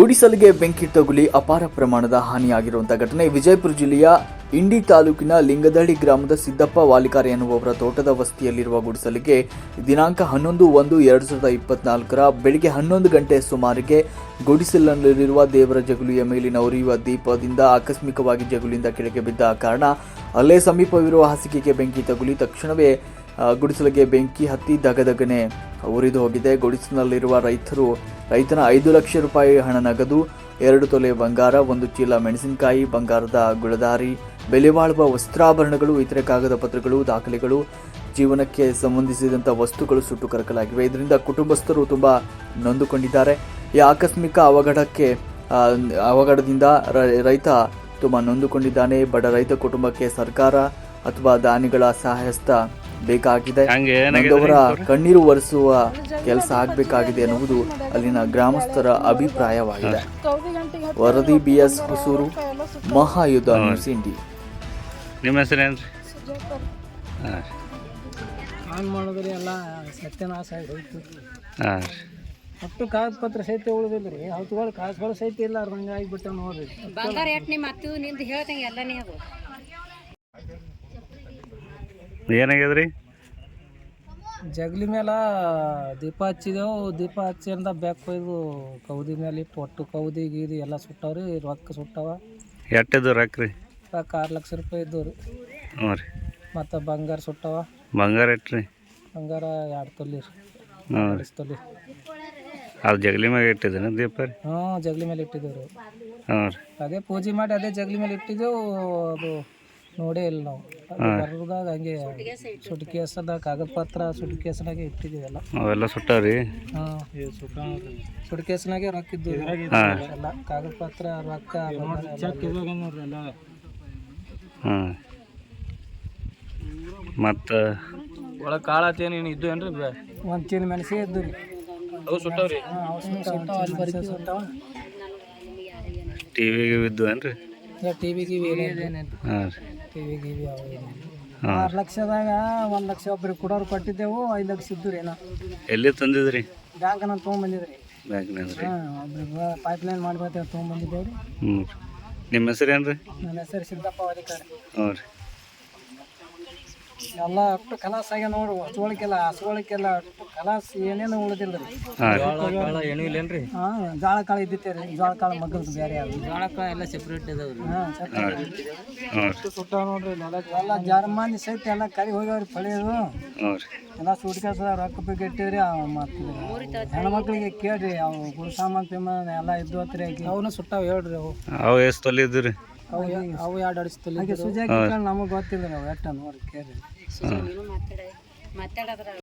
ಗುಡಿಸಲಿಗೆ ಬೆಂಕಿ ತಗುಲಿ ಅಪಾರ ಪ್ರಮಾಣದ ಹಾನಿಯಾಗಿರುವಂತಹ ಘಟನೆ. ವಿಜಯಪುರ ಜಿಲ್ಲೆಯ ಇಂಡಿ ತಾಲೂಕಿನ ಲಿಂಗದಹಳ್ಳಿ ಗ್ರಾಮದ ಸಿದ್ದಪ್ಪ ವಾಲಿಕಾರ ಎನ್ನುವವರ ತೋಟದ ವಸ್ತಿಯಲ್ಲಿರುವ ಗುಡಿಸಲಿಗೆ ದಿನಾಂಕ ಹನ್ನೊಂದು ಒಂದು ಎರಡು ಸಾವಿರದ ಇಪ್ಪತ್ನಾಲ್ಕರ ಬೆಳಿಗ್ಗೆ ಹನ್ನೊಂದು ಗಂಟೆ ಸುಮಾರಿಗೆ ಗುಡಿಸಲಿನಲ್ಲಿರುವ ದೇವರ ಜಗುಲಿಯ ಮೇಲಿನ ಉರಿಯುವ ದೀಪದಿಂದ ಆಕಸ್ಮಿಕವಾಗಿ ಜಗುಲಿಯಿಂದ ಕೆಳಗೆ ಬಿದ್ದ ಕಾರಣ, ಅಲ್ಲೇ ಸಮೀಪವಿರುವ ಹಾಸಿಗೆಗೆ ಬೆಂಕಿ ತಗುಲಿ ತಕ್ಷಣವೇ ಗುಡಿಸಲಿಗೆ ಬೆಂಕಿ ಹತ್ತಿ ದಗದಗನೆ ಉರಿದು ಹೋಗಿದೆ. ಗುಡಿಸಲಿನಲ್ಲಿರುವ ರೈತರು, ರೈತನ ಐದು ಲಕ್ಷ ರೂಪಾಯಿ ಹಣ ನಗದು, ಎರಡು ತೊಲೆ ಬಂಗಾರ, ಒಂದು ಚೀಲ ಮೆಣಸಿನಕಾಯಿ, ಬಂಗಾರದ ಗುಳದಾರಿ ಬೆಲೆ ಬಾಳುವ ವಸ್ತ್ರಾಭರಣಗಳು, ಇತರೆ ಕಾಗದ ಪತ್ರಗಳು, ದಾಖಲೆಗಳು, ಜೀವನಕ್ಕೆ ಸಂಬಂಧಿಸಿದಂಥ ವಸ್ತುಗಳು ಸುಟ್ಟು ಕರಕಲಾಗಿವೆ. ಇದರಿಂದ ಕುಟುಂಬಸ್ಥರು ತುಂಬ ನೊಂದುಕೊಂಡಿದ್ದಾರೆ. ಈ ಆಕಸ್ಮಿಕ ಅವಘಡಕ್ಕೆ ಅವಘಡದಿಂದ ರೈತ ತುಂಬ ನೊಂದುಕೊಂಡಿದ್ದಾನೆ. ಬಡ ರೈತ ಕುಟುಂಬಕ್ಕೆ ಸರ್ಕಾರ ಅಥವಾ ದಾನಿಗಳ ಸಹಾಯಸ್ತ ಬೇಕಾಗಿದೆ. ಹಂಗೆ ನೊಂದವರ ಕಣ್ಣೀರು ಒರೆಸುವ ಕೆಲಸ ಆಗಬೇಕಾಗಿದೆ ಎನ್ನುವುದು ಅಲ್ಲಿನ ಗ್ರಾಮಸ್ಥರ ಅಭಿಪ್ರಾಯವಾಗಿದೆ. ವರದಿ ಬಿ ಎಸ್ ಹೊಸೂರು ಮಹಾಯುದ್ಧ ನ್ಯೂಸ್ ಇಂಡಿ ನಿಮ್ಮ ಹೆಸರೇನ್ರಿ ಹಾಂ. ಆನ್ ಮಾಡಿದ್ರಿ ಎಲ್ಲ ಸತ್ಯನಾಶ ಆಗಿ ಹೋಯ್ತು. ಹಾಂ. ಒಟ್ಟು ಕಾಗದ ಪತ್ರ ಸಹಿತ ಉಳಿದಿಲ್ಲ ರೀ ಅವತ್ತುಗಳು ಕಾಸುಗಳು ಸಹಿತ ಇಲ್ಲ ಅವ್ರು ಹಂಗಾಗಿ ಬಿಟ್ಟು ನೋಡ್ರಿ. ಬಂಗಾರ ಎಟ್ ನಿಮ್ಮ ಅತ್ತು ನಿಂದು ಹೇಳ್ದಂಗೆ ಎಲ್ಲನೇ ಅದು? ಏನಾಗ್ಯದ್ರಿ? ಜಗಲಿ ಮೇಲೆ ದೀಪ ಹಚ್ಚಿದೆವು. ದೀಪ ಹಚ್ಚಿಂದ ಬ್ಯಾಕ್ ಒಯ್ದು ಕೌದಿ ಮೇಲೆ ಇಟ್ಟು ಒಟ್ಟು ಕೌದಿ ಗೀದಿ ಎಲ್ಲ ಸುಟ್ಟವ್ರಿ. ರೊಕ್ಕ ಸುಟ್ಟವ. ಎಟ್ಟಿದ್ದು ರೊಕ್ಕ ರೀ ರೊಕ್ಕ ಆರು ಲಕ್ಷ ರೂಪಾಯಿ ಇದ್ದವು ರೀ ಹ್ಞೂ ರೀ. ಮತ್ತು ಬಂಗಾರ ಸುಟ್ಟವ. ಬಂಗಾರ ಇಟ್ರಿ ಬಂಗಾರ ಎರಡು ತೊಲಿ ರೀ. ಹ್ಞೂ ರೀ. ತೊಲಿ. ಅದು ಜಗಲಿ ಮ್ಯಾಗ ಇಟ್ಟಿದ್ದೇನೆ ದೀಪ ರೀ? ಹ್ಞೂ ಜಗಲಿ ಮೇಲೆ ಇಟ್ಟಿದ್ದೇವೆ ರೀ ಹ್ಞೂ ರೀ. ಅದೇ ಪೂಜೆ ಮಾಡಿ ಅದೇ ಜಗಲಿ ಮೇಲೆ ಇಟ್ಟಿದ್ದೆವು. ಅದು ನೋಡೇ ಇಲ್ಲ ನಾವು. ಬರ್ದಾಗ ಹಂಗೆ ಹಂಗೆ ಸುಟ್ಕೇಸದ ಕಾಗದ ಪತ್ರ ಸುಟ್ಕೇಸ್ನಾಗೆ ಇಟ್ಟಿದ್ದೀವಲ್ಲ. ಅವೆಲ್ಲ ಸುಟ್ಟಾರಿ ಹಾಂ. ಸುಟ್ಕೇಸ್ನಾಗೆ ರೊಕ್ಕ ಇದ್ದು ಎಲ್ಲ ಕಾಗದ ಪತ್ರ ರೊಕ್ಕ ಹಾಂ. ಮತ್ತು? ಒಳಗೆ ಕಾಳತ್ತೇನು ಏನು ಇದ್ದು ಏನ್ರಿ ಒಂದು ಚೀಲ ಮೆಣಸಿ ಇದ್ದು ರೀ. ಅವು ಸುಟ್ಟವ್ರಿ? ಸುಟ್ಟವ ಟಿ ವಿಗೆ ಬಿದ್ದು ಏನ್ರಿ? ಟಿ ವಿ ಗಿವಿ ಹಾಂ ರೀ. ಟಿ ವಿ ಗಿವಿ ಆರು ಲಕ್ಷದಾಗ ಒಂದು ಲಕ್ಷ ಒಬ್ರಿಗೆ ಕೊಡೋರು ಕೊಟ್ಟಿದ್ದೆವು ಐದು ಲಕ್ಷ ಇದ್ದು ರೀ ಏನೋ. ಎಲ್ಲಿ ತಂದಿದ್ರಿ? ಬ್ಯಾಂಕ್ ನಾನು ತೊಗೊಂಬಂದಿದ್ರಿ. ಬ್ಯಾಂಕ್ನಾಗ ರೀ. ಹಾಂ ಒಬ್ರಿಗೆ ಪೈಪ್ ಲೈನ್ ಮಾಡ್ಬೇಕು ತೊಗೊಂಬಂದಿದ್ದೇವೆ ರೀ. ಹ್ಞೂ ನಿಮ್ಮ ಹೆಸರು ರೀ ನನ್ನ ಹೆಸರು ಸಿದ್ದಪ್ಪ ಅಧಿಕಾರಿ ಹ್ಞೂ ರೀ. ಎಲ್ಲ ಅಷ್ಟು ಕಲಾಸ ಆಗ್ಯ ನೋಡು ಹಸುಗಳಿಗೆಲ್ಲ ಹಸುಗಳಿಗೆಲ್ಲ ಅಷ್ಟು ಕಲಾಸ ಏನೇನು ಉಳಿದಿಲ್ಲ ರೀ. ಹಾಂ ಜಾಳ ಏನೂ ಇಲ್ಲೇನ್ರಿ? ಹಾಂ ಜೋಳ ಕಾಳು ಇದ್ದಿತ್ತೆ ರೀ ಜಾಳ ಕಾಳು ಮಗ್ಗಲ್ದು ಬೇರೆ ಜೋಳ ಕಾಳು ಎಲ್ಲ ಸೆಪ್ರೇಟ್ ಇದಾವೆ ರೀ. ಹಾಂ ಸುಟ್ಟ ನೋಡ್ರಿ ಎಲ್ಲ ಎಲ್ಲ ಜರ್ಮಾನಿ ಸಹಿತ ಎಲ್ಲ ಕರಿ ಹೋಗ್ಯಾವ್ರಿ ಪಳೆಯೋದು. ಎಲ್ಲ ಸುಟ್ಕಾಸ ರೊಕ್ಕ ಬಗ್ಗೆ ಇಟ್ಟಿವ್ರಿ ಅವು ಮತ್ತು ಹೆಣ್ಮಕ್ಳಿಗೆ ಕೇಳ್ರಿ ಅವು ಗುರು ಸಾಮಾನು ಪಿಮಾನ್ ಎಲ್ಲ ಇದ್ದು ಹತ್ರ ಅವನು ಸುಟ್ಟಾವ ಹೇಳ್ರಿ ಅವು. ಅವು ಎಷ್ಟು ತೊಲೆ ಇದ್ದು ರೀ? ಅವು ಅವು ಎರಡು ಅಡಿಸ್ತಲ್ಲಿ ನಮಗೆ ಗೊತ್ತಿಲ್ಲ ರೀ ಅವು ಎಟ್ಟ ನೋಡಿ ಕೇಳ್ರಿ. ಮಾತಾಡ ಮಾತಾಡದ್ರ